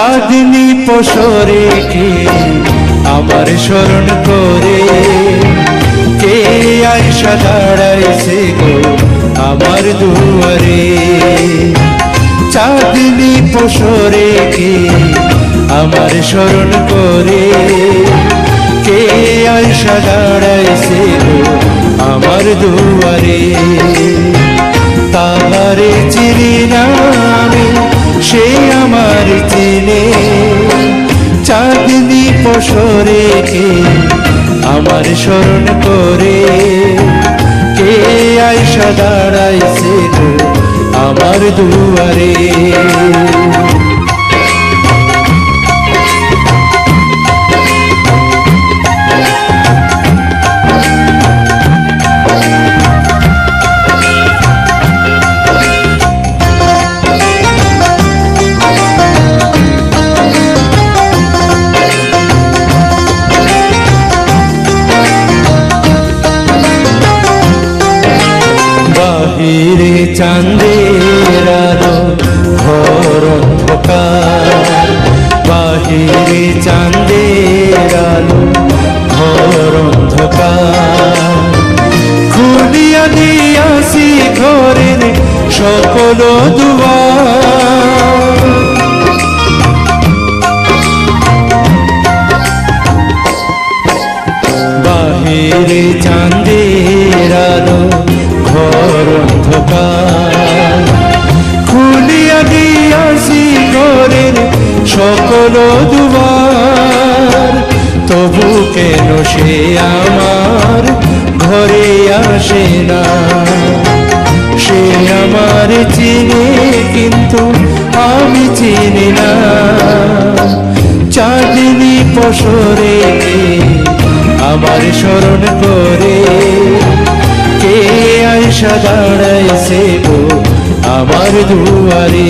চাঁদনি পশরে কে আমার স্মরণ করে? কে আয়সা দাঁড়াইছে গো আমার দুয়ারে? চাঁদনি পশরে কে আমার স্মরণ করে? কে আয়সা দাঁড়াইছে গো আমার দুয়ারে? আমার স্মরণ করে। কে আয়সা দাঁড়াইছে গো আমার দুয়ারে? বাহিরে চাঁদের আলো, ঘর অন্ধকার। বাহিরে চাঁদের আলো, ঘর অন্ধকার। খুলিয়া দিয়াছি ঘরের সকল দুয়ার। বাহিরে চাঁদের দিয়াছি ঘরের সকল দুবার তবু কেন সে আমার ঘরে আসে না? সে আমার চিনে, কিন্তু আমি চিনি না। চাঁদনি পশরে আমার স্মরণ করে? কে আয়সা দাঁড়াইছে আমার দুয়ারে।